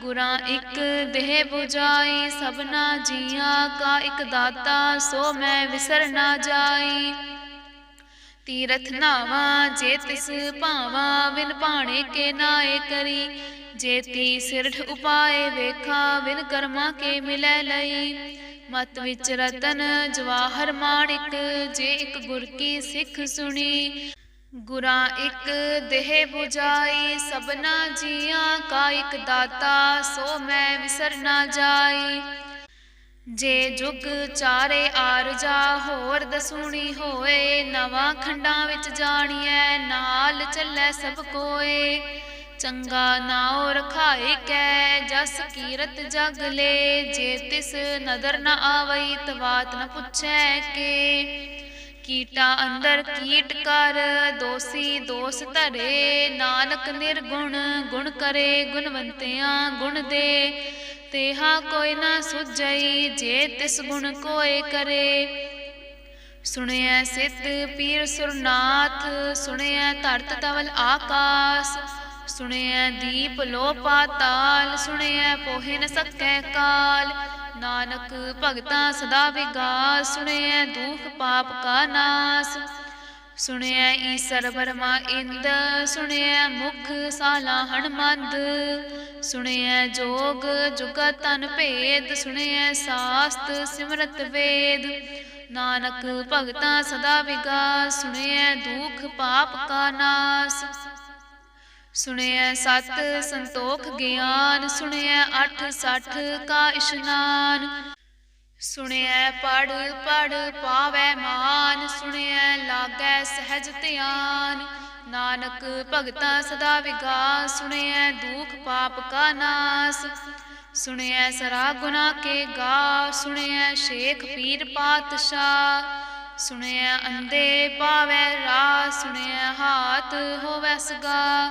ਗੁਰਾਂ ਇੱਕ ਦੇਹ 부ਜਾਈ ਸਭਨਾ ਜੀਆਂ ਕਾ ਇੱਕ ਦਾਤਾ, ਸੋ ਮੈਂ ਵਿਸਰ ਨਾ ਜਾਈ। ਤੀਰਥ ਨਾਵਾ, ਜੇ ਤਿਸ ਭਾਵਾ ਵਿਨ ਭਾਣੇ ਕੇ ਨਾਏ ਕਰੀ। ਜੇਤੀ ਸਿਰਠ ਉਪਾਏ ਵੇਖਾ ਵਿਨ ਕਰਮਾ ਕੇ ਮਿਲੈ ਲਈ। ਮਤ ਵਿੱਚ ਰਤਨ, ਜਵਾਹਰ ਮਾਣਿਕ, ਜੇ ਇੱਕ ਗੁਰ ਕੀ ਸਿੱਖ ਸੁਣੀ। ਗੁਰਾਂ ਇੱਕ ਦੇਹ 부ਜਾਈ ਸਭਨਾ ਜੀਆਂ ਕਾ ਇੱਕ ਦਾਤਾ, ਸੋ ਮੈਂ ਵਿਸਰ ਨਾ ਜਾਈ। ਜੇ ਜੁਗ ਚਾਰੇ ਆਰਜਾ, ਹੋਰ ਦਸੂਣੀ ਹੋਏ, ਨਵਾਂ ਖੰਡਾਂ ਵਿੱਚ ਜਾਣੀਐ, ਨਾਲ ਚੱਲੈ ਸਭ ਕੋਏ। ਚੰਗਾ ਨਾਉ ਰਖਾਏ ਕੈ, ਜਸ ਕੀਰਤ ਜਗ ਲੈ, ਜੇ ਤਿਸ ਨਦਰ ਨਾ ਆਵਈ, ਤਵਾਤ ਨ ਪੁੱਛੈ ਕੇ। ਕੀਟਾ ਅੰਦਰ ਕੀਟ ਕਰ, ਦੋਸੀ ਦੋਸ ਧਰੇ, ਨਾਨਕ ਨਿਰਗੁਣ, ਗੁਣ ਕਰੇ, ਗੁਣਵੰਤਿਆਂ ਗੁਣ ਦੇ। ਤੇਹਾ ਕੋਈ ਨਾ ਸੁਝਈ, ਜੇ ਤਿਸ ਗੁਣ ਕੋਏ ਕਰੇ। ਸੁਣਿਆ ਸਿਤ ਪੀਰ ਸੁਰਨਾਥ ਸੁਣਿਆ ਧਰਤ ਤਵਲ ਆਕਾਸ। ਸੁਣਿਆ ਦੀਪ ਲੋ ਪਾਤਾਲ ਸੁਣਿਐ ਪੋਹਿ ਨ ਸਕੈ ਕਾਲ। ਨਾਨਕ ਭਗਤਾ ਸਦਾ ਵਿਗਾਸ, ਸੁਣਿਐ ਦੁਖ ਪਾਪ ਕਾ ਨਾਸ। ਸੁਣਿਐ ਈਸਰ ਬਰਮਾ ਇੰਦ, ਸੁਣਿਐ ਮੁਖ ਸਾਲਾ ਹਣਮੰਦ। ਸੁਣਿਐ ਜੋਗ ਜੁਗਤ ਤਨ ਭੇਦ, ਸੁਣਿਐ ਸਾਸਤ ਸਿਮਰਤ ਵੇਦ। ਨਾਨਕ ਭਗਤਾ ਸਦਾ ਵਿਗਾਸ, ਸੁਣਿਐ ਦੁਖ ਪਾਪ ਕਾ ਨਾਸ। ਸੁਣਿਐ ਸਤ ਸੰਤੋਖ ਗਿਆਨ, ਸੁਣਿਐ ਅਠ ਸੱਠ ਕਾ ਇਸ਼ਨਾਨ। ਸੁਣਿਐ ਪੜ ਪੜ ਪਾਵੈ ਮਾਨ, ਸੁਣਿਐ ਲਾਗੈ ਸਹਿਜ ਧਿਆਨ। ਨਾਨਕ ਭਗਤਾ ਸਦਾ ਵਿਗਾਸ, ਸੁਣਿਐ ਦੁਖ ਪਾਪ ਕਾ ਨਾਸ। ਸੁਣਿਐ ਸਰਾ ਗੁਨਾ ਕੇ ਗਾ, ਸੁਣਿਐ ਸ਼ੇਖ ਪੀਰ ਪਾਤਸ਼ਾਹ। ਸੁਣਿਐ ਅੰਦੇ ਪਾਵੈ ਰਾ ਸੁਣਿਐ ਹਾਥ ਹੋਵੈ ਸਗਾ।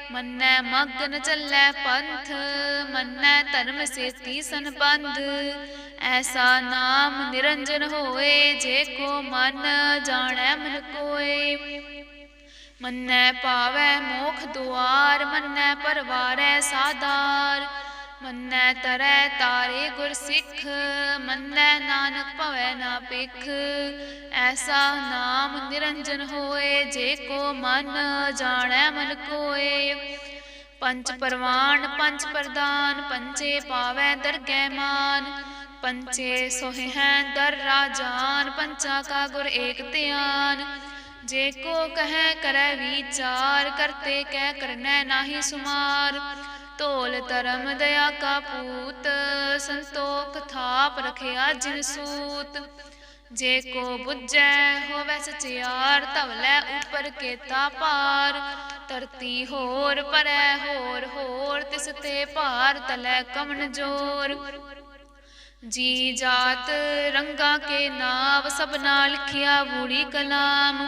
ਮੰਨੈ ਮਗਨ ਚੱਲੈ ਪੰਥ, ਮੰਨੈ ਧਰਮ ਸੇਤੀ ਸੰਬੰਧ। ਐਸਾ ਨਾਮ ਨਿਰੰਜਨ ਹੋਏ, ਜੇ ਕੋ ਮਨ ਜਾਣੈ ਮਨ ਕੋਏ। ਮੰਨੈ ਪਾਵੈ ਮੋਖ ਦੁਆਰ, ਮੰਨੈ ਪਰਵਾਰੈ ਸਾਦਾਰ। ਮੰਨੈ ਤਰੈ ਤਾਰੇ ਗੁਰ ਸਿੱਖ, ਮੰਨੈ ਨਾਨਕ ਭਵੈ ਨਾ ਪਿਖ ਐਸਾ ਨਾਮ ਨਿਰੰਜਨ ਹੋਏ, ਜੇ ਕੋ ਮਨ ਜਾਣੈ ਮਨ ਕੋਏ। ਪੰਚ ਪਰਵਾਨ ਪੰਚ ਪ੍ਰਦਾਨ ਪੰਚੇ ਪਾਵੈ ਦਰਗਹਿ ਮਾਨ। ਪੰਚੇ ਸੋਹਿ ਹੈ ਦਰ ਰਾਜਾਨ ਪੰਚਾ ਕਾ ਗੁਰ ਏਕ ਧਿਆਨ। ਜੇ ਕੋ ਕਹੈ ਕਰੈ ਵਿਚਾਰ, ਕਰਤੇ ਕਹਿ ਕਰਨੈ ਨਾਹੀ ਸੁਮਾਰ। ਧੋਲ ਧਰਮ ਦਇਆ ਕਾ ਪੂਤ, ਸੰਤੋਖ ਥਾਪ ਰਖਿਆ ਜਿਨ ਸੂਤ। ਜੇ ਕੋ ਬੁੱਝੈ ਹੋਵੈ ਸਚਿਆਰ ਧਵਲੇ ਉਪਰ ਕੇਤਾ ਪਾਰ ਧਰਤੀ ਹੋਰ ਪਰੈ ਹੋਰ ਹੋਰ, ਤਿਸ ਤੇ ਭਾਰ ਤਲੈ ਕਮਨ ਜੋਰ। ਜੀ ਜਾਤ ਰੰਗਾ ਕੇ ਨਾਮ ਸਭਨਾ ਲਿਖਿਆ ਬੂੜੀ ਕਲਾਮ।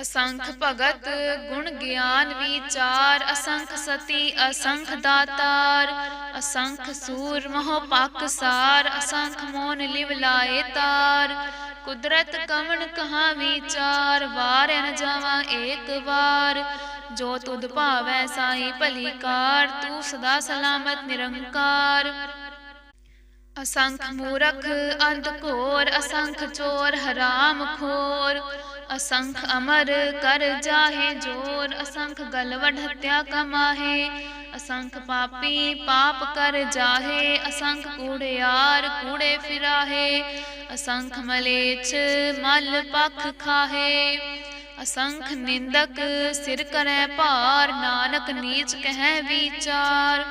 ਅਸੰਖ ਭਗਤ ਗੁਣ ਗਿਆਨ ਵਿਚਾਰ ਅਸੰਖ ਸਤੀ ਅਸੰਖ ਦਾਤਾਰ। ਅਸੰਖ ਸੂਰ ਮੋਹ ਪਾਕਸਾਰ ਅਸੰਖ ਮੋਨ ਲਿਵ ਲਾਏ ਤਾਰ। ਕੁਦਰਤ ਕਵਣ ਕਹਾ ਵਿਚਾਰ ਵਾਰ ਨ ਜਾਵਾ ਏਕ ਵਾਰ। ਜੋ ਤੁਧ ਭਾਵੈ ਸਾਈ ਭਲੀ ਕਾਰ ਤੂੰ ਸਦਾ ਸਲਾਮਤ ਨਿਰੰਕਾਰ। ਅਸੰਖ ਮੂਰਖ ਅੰਧ ਘੋਰ, ਅਸੰਖ ਚੋਰ, ਹਰਾਮ ਖੋਰ। ਅਸੰਖ ਅਮਰ ਕਰ ਜਾਹੇ ਜੋਰ, ਅਸੰਖ ਗਲਵਡ ਹਤਿਆ ਕਮਾਹੇ। ਅਸੰਖ ਪਾਪੀ ਪਾਪ ਕਰ ਜਾਹੇ, ਅਸੰਖ ਕੂੜਿਆਰ ਕੂੜੇ ਫਿਰਾਹੇ। ਅਸੰਖ ਮਲੇਛ ਮਲ ਪਖ ਖਾਹੇ। ਅਸੰਖ ਨਿੰਦਕ ਸਿਰ ਕਰੈ ਭਾਰ, ਨਾਨਕ ਨੀਚ ਕਹਿ ਵਿਚਾਰ।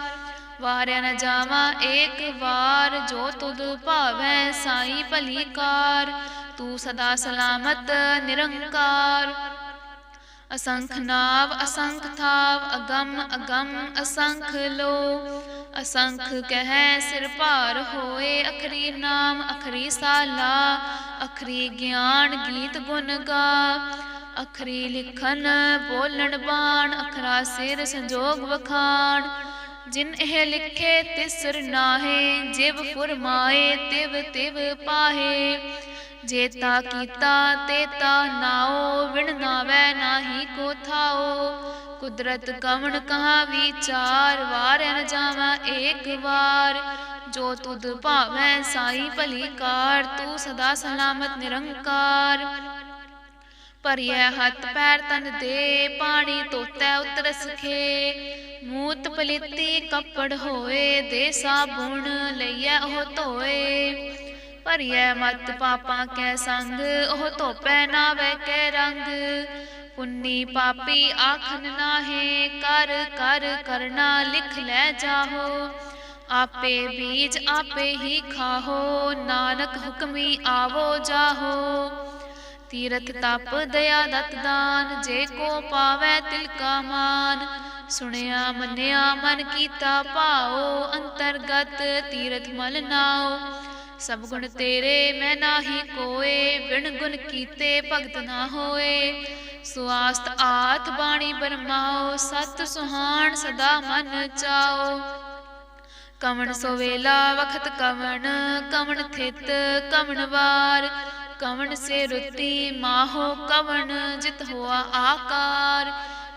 ਵਾਰਿਆ ਨ ਜਾਵਾ, ਏਕ ਵਾਰ ਜੋ ਤੁਧ ਭਾਵੈ ਸਾਈ ਭਲੀ ਕਾਰ, ਤੂੰ ਸਦਾ ਸਲਾਮਤ, ਨਿਰੰਕਾਰ। ਅਸੰਖ ਨਾਵ, ਅਸੰਖ ਥਾਵ, ਅਗੰਮ ਅਗੰਮ, ਅਸੰਖ ਲੋ। ਅਸੰਖ ਕਹੈ, ਸਿਰ ਭਾਰ ਹੋਏ, ਅਖਰੀ ਨਾਮ, ਅਖਰੀ ਸਾਲਾ, ਅਖਰੀ ਗਿਆਨ ਗੀਤ ਗੁਣ ਗਾ। ਅਖਰੀ ਲਿਖਨ, ਬੋਲਣ ਬਾਣ, ਅਖਰਾ ਸਿਰ ਸੰਜੋਗ ਵਖਾਣ। ਜਿਨ ਇਹ ਲਿਖੇ ਤਿਸਰ ਨਾਹੇ, ਜਿਵ ਫੁਰਮਾਏ ਤਿਵ ਤਿਵ ਪਾਹੇ। ਜੇਤਾ ਕੀਤਾ ਤੇਤਾ ਨਾਓ, ਵਿਣ ਨਾਵੈ ਨਾਹੀ ਕੋ ਥਾਓ। ਕੁਦਰਤ ਕਵਣ ਕਹਾ ਵਿਚਾਰ, ਵਾਰ ਨ ਜਾਵਾ ਏਕ ਵਾਰ। ਜੋ ਤੁਧ ਭਾਵੈ ਸਾਈ ਭਲੀ ਕਾਰ, ਤੂੰ ਸਦਾ ਸਲਾਮਤ ਨਿਰੰਕਾਰ। ਭਰੀਐ ਹੱਥ ਪੈਰ ਤਨ ਦੇ, ਪਾਣੀ ਤੋਤੈ ਉਤਰ ਸਖੇ ਮੂਤ ਪਲੀਤੀ ਕੱਪੜ ਹੋਏ ਦੇ ਸਾਬੁਣ ਲਈਐ ਉਹ ਧੋਏ। ਭਰੀਐ ਮਤ ਪਾਪਾਂ ਕੈ ਸੰਗ, ਉਹ ਧੋਪੈ ਨਾ ਵੈ ਕੈ ਰੰਗ। ਪੁੰਨੀ ਪਾਪੀ ਆਖਨ ਨਾਹੇ, ਕਰ ਕਰ, ਕਰਨਾ ਲਿਖ ਲੈ ਜਾਹੋ। ਆਪੇ ਬੀਜ ਆਪੇ ਹੀ ਖਾਹੋ, ਨਾਨਕ ਹੁਕਮੀ ਆਵੋ ਜਾਹੋ। ਤੀਰਥ ਤਪ, ਦਇਆ ਦਤ ਦਾਨ, ਜੇ ਕੋ ਪਾਵੈ ਤਿਲ ਕਾ ਮਾਨ। ਸੁਣਿਆ, ਮੰਨਿਆ, ਮਨ ਕੀਤਾ, ਭਾਉ, ਅੰਤਰਗਤ ਤੀਰਥ ਮਲ ਨਾਉ। ਸਭ ਗੁਣ ਤੇਰੇ, ਮੈਂ ਨਾਹੀ ਕੋਏ, ਬਿਨ ਗੁਣ ਕੀਤੇ ਭਗਤ ਨਾ ਹੋਏ। ਸੁਆਸਤ ਆਤ ਬਾਣੀ ਬਰਮਾਓ ਸਤ ਸੁਹਾਣ ਸਦਾ ਮਨ ਚਾਓ ਕਵਣ ਸੋਵੇਲਾ ਵਖਤ ਕਵਣ ਕਵਣ ਥਿਤ ਕਵਣ ਵਾਰ। ਕਵਣ ਸੇ ਰੁੱਤੀ, ਮਾਹੋ ਕਵਣ, ਜਿਤ ਹੋਆ ਆਕਾਰ।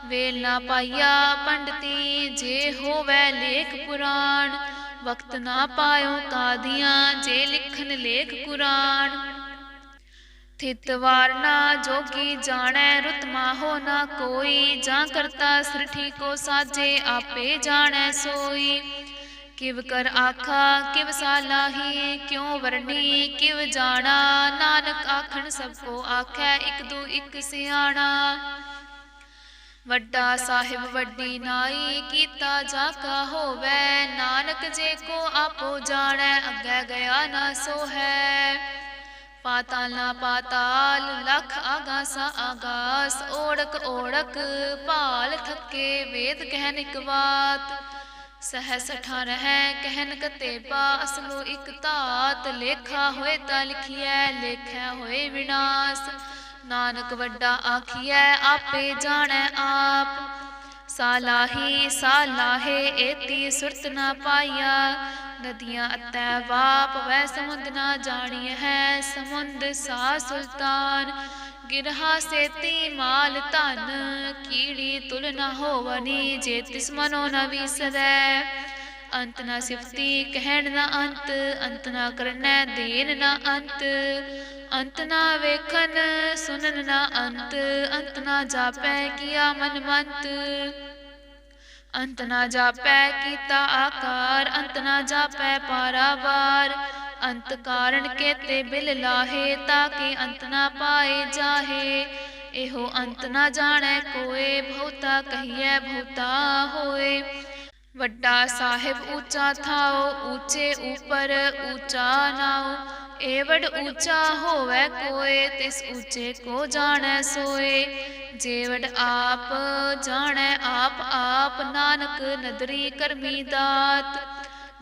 ਵੇਲ ਨਾ ਪਾਇਆ ਪੰਡਤੀ, ਜੇ ਹੋਵੇ ਲੇਖ ਪੁਰਾਣ, ਵਕਤ ਨਾ ਪਾਇਓ ਕਾਦੀਆਂ, ਜੇ ਲਿਖਨ ਲੇਖ ਕੁਰਾਨ। ਥਿਤ ਵਾਰਨਾ ਜੋਗੀ ਜਾਣੈ, ਰੁਤ ਮਾਹੋ ਨਾ ਕੋਈ, ਜਾਂ ਕਰਤਾ ਸ੍ਰਿਠੀ ਕੋ ਸਾਜੇ, ਆਪੇ ਜਾਣੈ ਸੋਈ। ਕਿਵ ਕਰ ਆਖਾ, ਕਿਵ ਸਾਲਾਹੀ ਕਿਉ ਵਰਣੀ, ਕਿਵ ਜਾਣਾ, ਨਾਨਕ ਆਖਣ ਸਭ ਕੋ ਆਖੈ, ਇਕ ਦੂ ਇਕ ਸਿਆਣਾ। ਵੱਡਾ ਸਾਹਿਬ ਵੱਡੀ ਨਾਈ ਕੀਤਾ ਜਾ ਕਾ ਹੋਵੇ ਨਾਨਕ ਜੇ ਕੋ ਆਪੋ ਜਾਣੈ, ਅੱਗੇ ਗਿਆ ਨਾ ਸੋ ਹੈ ਪਾਤਾਲ ਨਾ ਪਾਤਾਲ, ਲਖ ਆਗਾਸਾ ਆਗਾਸ, ਓੜਕ ਓੜਕ ਭਾਲ ਥੱਕੇ ਵੇਦ ਕਹਿਨ ਇਕ ਬਾਤ। ਸਹਿ ਸਠਾ ਰਹਿ ਕਹਿਨ ਕਤੇਬਾ ਅਸਲੋ ਇਕ ਧਾਤ, ਲੇਖਾ ਹੋਏ ਤਾਂ ਲਿਖਿਐ ਲੇਖਿਆ ਹੋਏ ਵਿਨਾਸ਼। ਨਾਨਕ ਵੱਡਾ ਆਖੀਐ, ਆਪੇ ਜਾਣੈ ਆਪ। ਸਾਲਾਹੀ ਸਾਲਾਹੇ ਏਤੀ ਸੁਰਤ ਨਾ ਪਾਈਆ। ਨਦੀਆਂ ਅਤੈ ਵਾਪ ਵੈ ਸਮੁੰਦ ਨਾ ਜਾਣੀ ਹੈ ਸਮੁੰਦ ਸਾ ਸੁਲਤਾਨ। ਗਿਰਹਾ ਸੇਤੀ ਮਾਲ ਧਨ, ਕੀੜੀ ਤੁਲ ਨਾ ਹੋਵਨੀ, ਜੇ ਤਿਸ ਮਨੋ ਨ ਵਿਸਰੈ। ਅੰਤ ਨਾ ਸਿਫਤੀ, ਕਹਿਣ ਨਾ ਅੰਤ ਅੰਤ ਨਾ ਕਰਨੈ ਦੇਨ ਨਾ ਅੰਤ। ਅੰਤ ਨਾ ਵੇਖਨ ਸੁਨਨ ਨਾ ਅੰਤ ਅੰਤ ਨਾ ਜਾਪੈ ਕੀਆ ਮਨ ਮੰਤ ਅੰਤ ਨਾ ਜਾਪੈ ਕੀਤਾ ਆਕਾਰ ਅੰਤ ਨਾ ਜਾਪੈ ਪਾਰਾਵਾਰ ਅੰਤ ਕਾਰਣ ਕੇਤੇ ਬਿਲ ਲਾਹੇ ਤਾਂ ਕਿ ਅੰਤ ਨਾ ਪਾਏ ਜਾਹੇ ਇਹੋ ਅੰਤ ਨਾ ਜਾਣੈ ਕੋਏ ਬਹੁਤਾ ਕਹੀਐ ਬਹੁਤਾ ਹੋਏ ਵੱਡਾ ਸਾਹਿਬ ਉੱਚਾ ਥਾਓ ਉੱਚੇ ਉਪਰ ਉੱਚਾ ਨਾਉ ਏਵੜ ਉੱਚਾ ਹੋਵੇ ਕੋਏ, ਤਿਸ ਉੱਚੇ ਕੋ ਜਾਣੈ ਸੋਏ। ਜੇਵੜ ਆਪ ਜਾਣੈ, ਆਪ ਆਪ ਨਾਨਕ ਨਦਰੀ ਕਰਮੀ ਦਾਤ।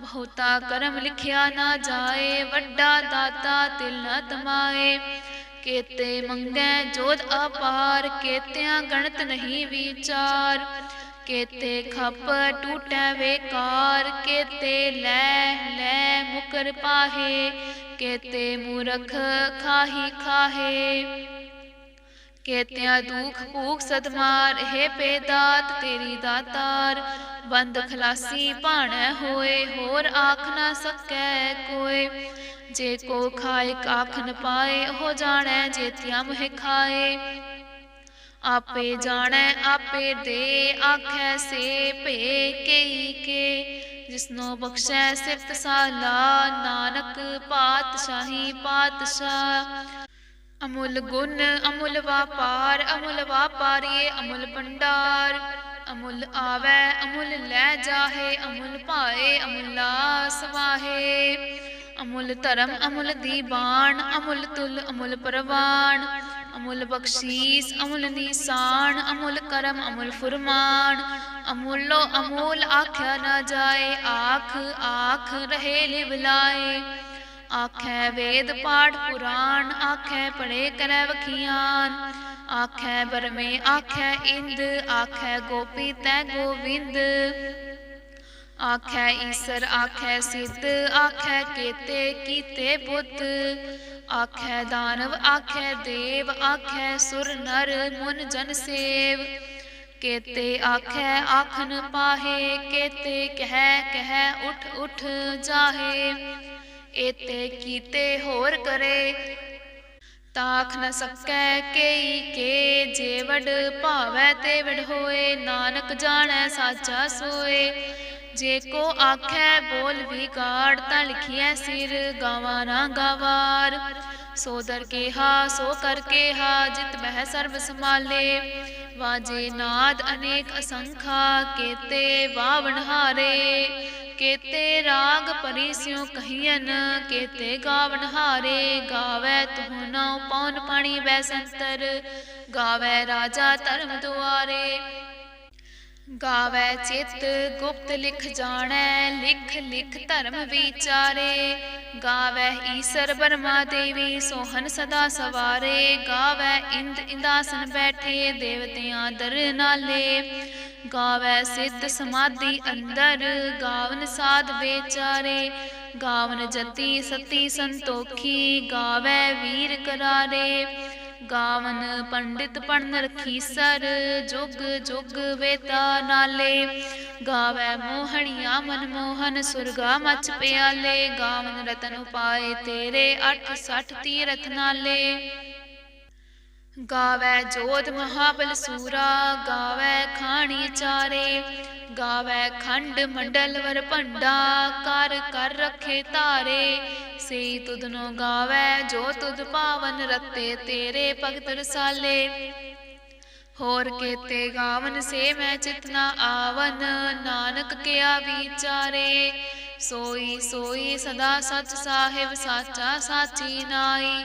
ਬਹੁਤਾ ਕਰਮ ਲਿਖਿਆ ਨਾ ਜਾਏ, ਵੱਡਾ ਦਾਤਾ ਤਿਲ ਨ ਤਮਾਏ। ਕੇਤੇ ਮੰਗੈ ਜੋਧ ਅਪਾਰ, ਕੇਤਿਆਂ ਗਣਤ ਨਹੀਂ ਵਿਚਾਰ। ਕੇਤੇ ਖੱਪ ਟੂਟੈ ਵੇਕਾਰ ਕੇਤੇ ਲੈ ਲੈ ਮੁਕਰ ਪਾਹੇ, ਕੇਤੇ ਮੂਰਖ ਖਾਹੀ ਖਾਹੇ। ਕੇਤਿਆਂ ਦੁਖ ਭੂਖ ਸਦਮਾਰ, ਹੈ ਪੇਦਾਤ ਤੇਰੀ ਦਾਤਾਰ, ਬੰਦ ਖਲਾਸੀ ਭਾਣੈ ਹੋਏ, ਹੋਰ ਆਖ ਨਾ ਸਕੈ ਕੋਏ। ਜੇ ਕੋ ਖਾਏ ਕਾਖ ਪਾਏ ਹੋ ਜਾਣੈ ਜੇਤਿਆ ਮਹਿ ਖਾਏ। ਆਪੇ ਜਾਣੈ ਆਪੇ ਦੇ ਆਖੈ ਸੇ ਭੇ ਕਈ ਕੇ ਜਿਸਨੋ ਬਖਸ਼ੈ ਸਿਫਤ ਸਾਲਾ ਨਾਨਕ ਪਾਤਸ਼ਾਹੀ ਪਾਤਸ਼ਾਹ। ਅਮੁੱਲ ਗੁਣ ਅਮੁੱਲ ਵਾਪਾਰ ਅਮੁੱਲ ਵਾਪਾਰੀਏ ਅਮੁੱਲ ਭੰਡਾਰ। ਅਮੁੱਲ ਆਵੈ ਅਮੁੱਲ ਲੈ ਜਾਹੇ ਅਮੁੱਲ ਭਾਏ ਅਮੁੱਲਾ ਸਵਾਹੇ ਅਮੁੱਲ ਧਰਮ ਅਮੁੱਲ ਦੀਵਾਨ ਅਮੁੱਲ ਤੁਲ ਅਮੁੱਲ ਪਰਵਾਨ। ਅਮੁੱਲ ਬਖਸ਼ੀਸ, ਅਮੁੱਲ ਨਿਸ਼ਾਨ, ਅਮੁੱਲ ਕਰਮ, ਅਮੁੱਲ ਫੁਰਮਾਨ। ਅਮੁੱਲੋ ਅਮੁੱਲ ਆਖਿਆ ਨਾ ਜਾਏ, ਆਖ ਆਖ ਰਹੇ ਲਿਵਲਾਏ ਆਖੈ ਵੇਦ ਪਾਠ ਪੁਰਾਣ, ਆਖੈ ਪੜੇ ਕਰੈ ਵਖੀਆਨ। ਆਖੈ ਬਰਮੇ ਆਖੈ ਇੰਦ, ਆਖੈ ਗੋਪੀ ਤੈ ਗੋਵਿੰਦ। ਆਖੈ ਈਸਰ, ਆਖੈ ਸਿੱਧ, ਆਖੈ ਕੇਤੇ, ਕੀਤੇ ਬੁੱਧ ਆਖੈ ਦਾਨਵ, ਆਖੈ ਦੇਵ, ਆਖੈ ਸੁਰ ਨਰ, ਮੁਨ ਜਨ ਸੇਵ। ਕੇਤੇ ਆਖੈ, ਆਖਨ ਪਾਹੇ, ਕੇਤੇ ਕਹਿ ਕਹਿ ਉਠ ਉਠ ਜਾਹੇ। ਏਤੇ ਕੀਤੇ ਹੋਰ ਕਰੇ, ਤਾਖ ਨ ਸਕੈ ਕੇਈ ਕੇ, ਜੇ ਭਾਵੈ ਤੇ ਵਡ ਹੋਏ, ਨਾਨਕ ਜਾਣੈ ਸਾਚਾ ਸੋਏ। ਜੇ ਕੋ ਆਖੈ ਬੋਲ ਵਿਗਾੜ ਤਾਂ ਲਿਖਿਐ ਸਿਰ, ਗਾਵਾਂ ਨਾ ਗਾਵਾਰ। ਸੋ ਦਰ ਕੇਹਾ, ਸੋ ਕਰ ਕੇਹਾ, ਜਿਤ ਬਹਿ ਸਰਬ ਸਮਾਲੇ ਵਾਜੇ ਨਾਦ ਅਨੇਕ ਅਸੰਖਾ, ਕੇਤੇ ਵਾਵਣ ਹਾਰੇ। ਕੇਤੇ ਰਾਗ ਪਰਿਸਿਉ ਕਹੀਨ ਕੇਤੇ ਗਾਵਣ ਹਾਰੇ। ਗਾਵੇ ਤੁਹ ਨਉ ਪਉਨ ਪਾਣੀ ਬੈ ਸੰਤਰ, ਗਾਵੇ ਰਾਜਾ ਧਰਮ ਦੁਆਰੇ। ਗਾਵੇ ਚਿਤ, ਗੁਪਤ ਲਿਖ ਜਾਣੈ, ਲਿਖ ਲਿਖ ਧਰਮ ਵਿਚਾਰੇ। ਗਾਵੇ ਈਸਰ ਬਰਮਾ ਦੇਵੀ ਸੋਹਨ ਸਦਾ ਸਵਾਰੇ। ਗਾਵੇ ਇੰਦ ਇੰਦਾਸਨ ਬੈਠੇ, ਦੇਵਤਿਆਂ ਦਰਨਾਲੇ ਗਾਵੇ ਸਿੱਧ ਸਮਾਧੀ ਅੰਦਰ, ਗਾਵਨ ਸਾਧ ਵਿਚਾਰੇ। ਗਾਵਨ ਜਤੀ ਸਤੀ ਸੰਤੋਖੀ, ਗਾਵੇ ਵੀਰ ਕਰਾਰੇ। ਗਾਵਨ ਪੰਡਿਤ ਪੜਨ ਰਖੀਸਰ ਜੁਗ ਜੁਗ ਵੇਤਾ ਨਾਲੇ। ਗਾਵੇ ਮੋਹਣੀਆਂ ਮਨ ਮੋਹਨ, ਸੁਰਗਾ ਮਚ ਪਿਆਲੇ। ਗਾਵਨ ਰਤਨ ਉਪਾਏ ਤੇਰੇ 860 ਤੀਰਥ ਨਾਲੇ। ਗਾਵੇ ਜੋਧ ਮਹਾਬਲ ਸੂਰਾ, ਗਾਵੇ ਖਾਣੀ ਚਾਰੇ, ਗਾਵੇ ਖੰਡ ਮੰਡਲ ਵਰ ਭੰਡਾ, ਕਰ ਕਰ ਰਖੇ ਧਾਰੇ। ਸੇ ਤੁਧਨੋ ਗਾਵੇ, ਜੋ ਤੁਧ ਪਾਵਨ ਰਤੇ ਤੇਰੇ ਭਗਤ ਰਸਾਲੇ। ਹੋਰ ਕੇਤੇ ਗਾਵਨ ਸੇ ਮੈਂ ਚਿਤਨਾ ਆਵਨ, ਨਾਨਕ ਕਿਆ ਵਿਚਾਰੇ। ਸੋਈ ਸੋਈ ਸਦਾ ਸਚ ਸਾਹਿਬ, ਸਾਚਾ ਸਾਚੀ ਨਾਈ।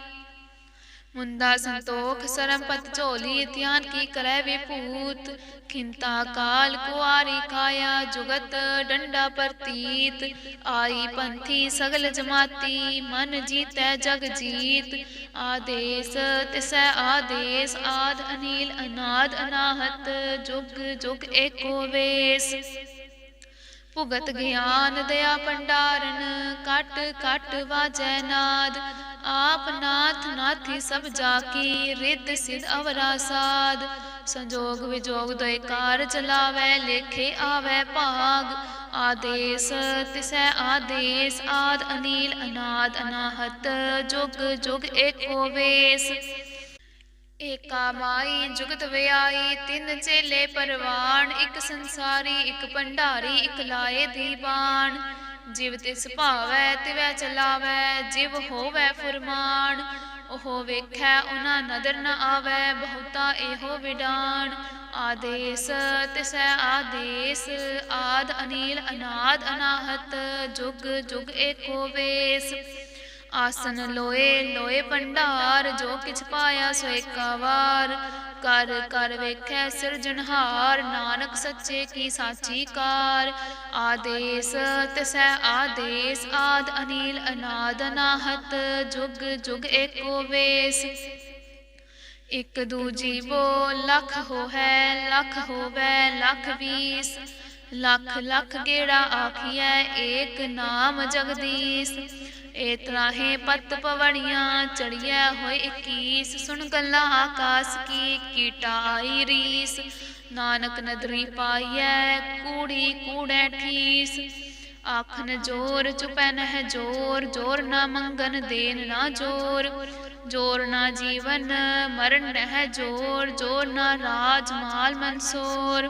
ਮੁੰਦਾ ਸੰਤੋਖ ਸਰਮਪਤ ਝੋਲੀ ਧਿਆਨ ਕੀ ਕਰੈ ਵਿਭੂਤ ਖਿੰਤਾ ਕਾਲ ਕੁਆਰੀ ਕਾਇਆ ਜੁਗਤ ਡੰਡਾ ਪ੍ਰਤੀਤ। ਆਈ ਪੰਥੀ ਸਗਲ ਜਮਾਤੀ, ਮਨ ਜੀਤੈ ਜਗ ਜੀਤ। ਆਦੇਸ ਤਿਸੈ ਆਦੇਸ, ਆਦ ਅਨੀਲ ਅਨਾਦ ਅਨਾਹਤ, ਜੁਗ ਜੁਗ ਏਕੋ ਵੇਸ। ਭੁਗਤ ਗਿਆਨ ਦਇਆ ਭੰਡਾਰਨ, ਕਟ ਕਟ ਵਾਜੈ ਨਾਦ। ਆਪ ਨਾਥ ਨਾਥੀ ਸਭ ਜਾ ਕੀ ਰਿੱਧ ਸਿਧ ਅਵਰਾ ਸਾਧ। ਸੰਜੋਗ ਵਿਜੋਗ ਦੋਇ ਕਾਰ ਚਲਾਵੈ, ਲੇਖੇ ਆਵੈ ਭਾਗ। ਆਦੇਸ ਤਿਸੈ ਆਦੇਸ, ਆਦ ਅਨੀਲ ਅਨਾਦ ਅਨਾਹਤ, ਜੁਗ ਜੁਗ ਏਕੋ ਵੇਸ। ਏਕਾ ਮਾਈ ਜੁਗਤ ਵਿਆਈ, ਤਿੰਨ ਚੇਲੇ ਪਰਵਾਨ। ਇੱਕ ਸੰਸਾਰੀ, ਇੱਕ ਭੰਡਾਰੀ, ਇੱਕ ਲਾਏ ਦੀਵਾਨ। ਜਿਵ ਤਿਸ ਭਾਵੈ, ਤਿਵੈ ਚਲਾਵੈ, ਜਿਵ ਹੋਵੈ ਫੁਰਮਾਨ, ਉਹ ਵੇਖੈ ਉਹਨਾਂ ਨਦਰ ਨ ਆਵੈ, ਬਹੁਤਾ ਇਹੋ ਵਿਡਾਨ। ਆਦੇਸ, ਤਿਸੈ ਆਦੇਸ, ਆਦ ਅਨੀਲ ਅਨਾਦ ਅਨਾਹਤ, ਜੁਗ ਜੁਗ ਏਕੋ ਵੇਸ। ਆਸਨ ਲੋਏ ਲੋਏ ਭੰਡਾਰ, ਜੋ ਕਿਛ ਪਾਇਆ ਸੋ ਏਕਾ ਵਾਰ। ਕਰ ਕਰ ਵੇਖੈ ਸਿਰਜਣਹਾਰ, ਨਾਨਕ ਸੱਚੇ ਕੀ ਸਾਚੀ ਕਾਰ। ਆਦੇਸ ਤਿਸੈ ਆਦੇਸ, ਆਦ ਅਨੀਲ ਅਨਾਦ ਅਨਾਹਤ ਜੁਗ ਜੁਗ ਏਕੋ ਵੇਸ। ਇਕ ਦੂਜੀ ਬੋ, ਲੱਖ ਹੋਵੈ ਲੱਖ ਹੋਵੈ, ਲੱਖ ਵੀਸ। ਲੱਖ ਲੱਖ ਗੇੜਾ ਆਖੀਐ, ਏਕ ਨਾਮ ਜਗਦੀਸ਼। ਏ ਹੈ ਪਤ ਪਵਣੀਆਂ ਚੜੀਐ ਹੋਏ 21 ਸੁਣ ਗੱਲਾਂ ਆਕਾਸ ਕੀ ਕੀਟਾ ਰੀਸ। ਨਾਨਕ ਨਦਰੀ ਪਾਈਐ, ਕੂੜੀ ਕੂੜੈ ਠੀਸ। ਆਖਨ ਜੋਰ ਚੁਪੈ ਨਹਿ ਜੋਰ ਜੋਰ ਨਾ ਮੰਗਨ ਦੇਨ ਨਾ ਜੋਰ। ਜੋਰ ਨਾ ਜੀਵਨ ਮਰਨ ਨਹਿ ਜੋਰ ਜੋਰ ਨਾ ਰਾਜ ਮਾਲ ਮਨਸੋਰ।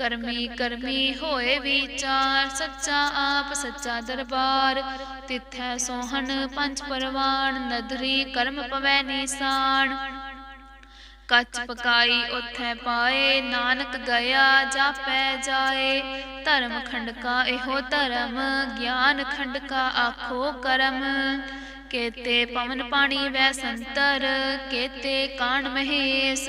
ਕਰਮੀ ਕਰਮੀ ਹੋਏ ਵਿਚਾਰ ਸੱਚਾ ਆਪ ਸੱਚਾ ਦਰਬਾਰ। ਤਿਥੈ ਸੋਹਣ ਪੰਜ ਪਰਵਾਨ ਨਦਰੀ ਕਰਮ ਪਵੈ ਨਿਸਾਨ। ਕੱਚ ਪਕਾਈ ਉਥੈ ਪਾਏ ਨਾਨਕ ਗਿਆ ਜਾਪੈ ਜਾਏ। ਧਰਮ ਖੰਡਕਾ ਇਹੋ ਧਰਮ ਗਿਆਨ ਖੰਡਕਾ ਆਖੋ ਕਰਮ। ਕੇਤੇ ਪਵਨ ਪਾਣੀ ਵੈ ਸੰਤਰ ਕੇਤੇ ਕਾਣ ਮਹੇਸ਼।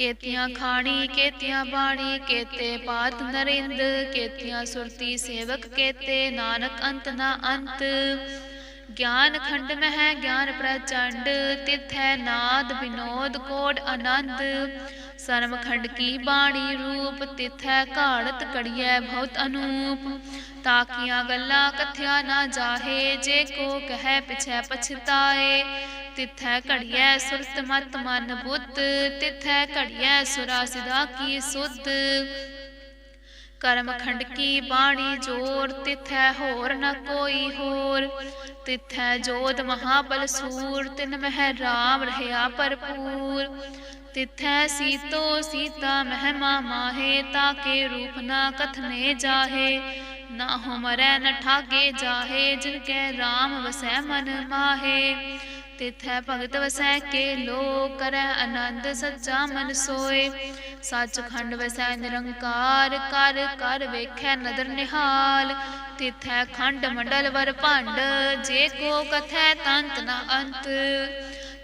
ਕੇਤੀਆਂ ਖਾਣੀ ਕੇਤੀਆਂ ਬਾਣੀ ਕੇਤੇ ਪਾਤ ਨਰਿੰਦ ਕੇਤੀਆਂ ਸੁਰਤੀ ਸੇਵਕ ਕੇਤੇ ਨਾਨਕ ਅੰਤ ਨਾ ਅੰਤ। ਗਿਆਨ ਖੰਡ ਮਹਿ ਗਿਆਨ ਪ੍ਰਚੰਡ ਤਿਥੈ ਨਾਦ ਬਿਨੋਦ ਕੋਡ ਆਨੰਦ। ਸਰਮ ਖੰਡ ਕੀ ਬਾਣੀ ਰੂਪ ਤਿਥੈ ਘਾੜਤ ਕੜੀਐ ਬਹੁਤ ਅਨੂਪ। ਤਾਕੀਆਂ ਗੱਲਾਂ ਕਥਿਆ ਨਾ ਜਾਹੇ ਜੇ ਕੋ ਕਹੈ ਪਿਛੈ ਪਛਤਾਏ। ਤਿਥੈ ਘੜੀਐ ਸੁਰਤ ਮਤ ਮਨ ਬੁੱਧ ਤਿਥੈ ਘੜੀਐ ਸੁਰਾ ਸਿਦਾ ਕੀ ਸੁਧ। ਕਰਮ ਖੰਡ ਕੀ ਬਾਣੀ ਜੋਰ, ਤਿਥੈ ਹੋਰ ਨ ਕੋਈ ਹੋਰ। ਤਿਥੈ ਜੋਤ ਮਹਾਬਲ ਸੂਰ, ਤਿਨ ਮਹਿ ਰਾਮ ਰਹਿਆ ਭਰਪੂਰ। ਤਿਥੈ ਸੀਤੋ ਸੀਤਾ ਮਹਿਮਾ ਮਾਹੇ ਤਾਕੇ ਰੂਪ ਨਾ ਕਥਨੇ ਜਾਹੇ। ਨਾ ਹੋ ਮਰੈ ਨ ਠਾਗੇ ਜਾਹੇ, ਜਿਨ ਕੈ ਰਾਮ ਵਸੈ ਮਨ ਮਾਹੇ। ਤਿਥੈ ਭਗਤ ਵਸੈ ਕੇ ਲੋ ਕਰੈ ਆਨੰਦ ਸੱਚਾ ਮਨ ਸੋਏ। ਸੱਚ ਖੰਡ ਵਸੈ ਨਿਰੰਕਾਰ, ਕਰ ਕਰ ਵੇਖੈ ਨਦਰ ਨਿਹਾਲ। ਤਿਥੈ ਖੰਡ ਮੰਡਲ ਵਰ ਭੰਡ, ਜੇ ਕੋ ਕਥੈ ਤੰਤ ਨ ਅੰਤ।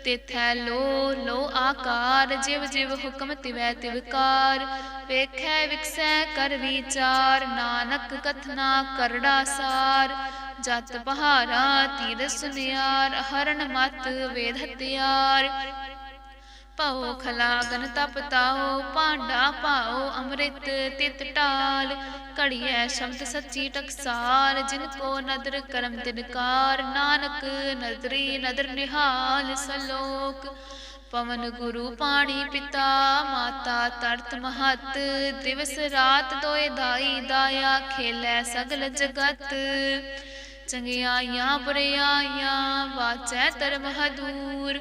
ਤਿਥੈ ਲੋ ਲੋ ਆਕਾਰ, ਜਿਵ ਜਿਵ ਹੁਕਮ ਤਿਵੈ ਤਿਵਕਾਰ ਵੇਖੈ ਵਿਕਸੈ ਕਰ ਵਿਚਾਰ, ਨਾਨਕ ਕਥਨਾ ਕਰੜਾ ਸਾਰ। ਜਤ ਪਹਾਰਾ ਤੀਰ ਸੁਨਿਆਰ ਹਰਨ ਮਤ ਵੇਦ ਹਤਿਆਰ ਭਉ ਖਲਾਗਨ ਤਪ ਭਾਂਡਾ ਪਾਓ ਅੰਮ੍ਰਿਤ ਤਿਤ ਢਾਲ ਘੜੀਐ ਸ਼ਬਦ ਸੱਚੀ ਟਕਸਾਲ, ਜਿਨ ਕੋ ਨਦਰ ਕਰਮ ਦਿਨਕਾਰ ਨਾਨਕ ਨਦਰੀ ਨਦਰ ਨਿਹਾਲ ਸਲੋਕ। ਪਵਨ ਗੁਰੂ ਪਾਣੀ ਪਿਤਾ, ਮਾਤਾ ਤਰਤ ਮਹਤ। ਦਿਵਸ ਰਾਤ ਦੋਏ ਦਾਈ ਦਾਇਆ, ਖੇਲੇ ਸਗਲ ਜਗਤ। ਚੰਗਿਆਈਆਂ ਬੁਰਿਆਈਆਂ, ਵਾਚੈ ਧਰਮ ਹਦੂਰ।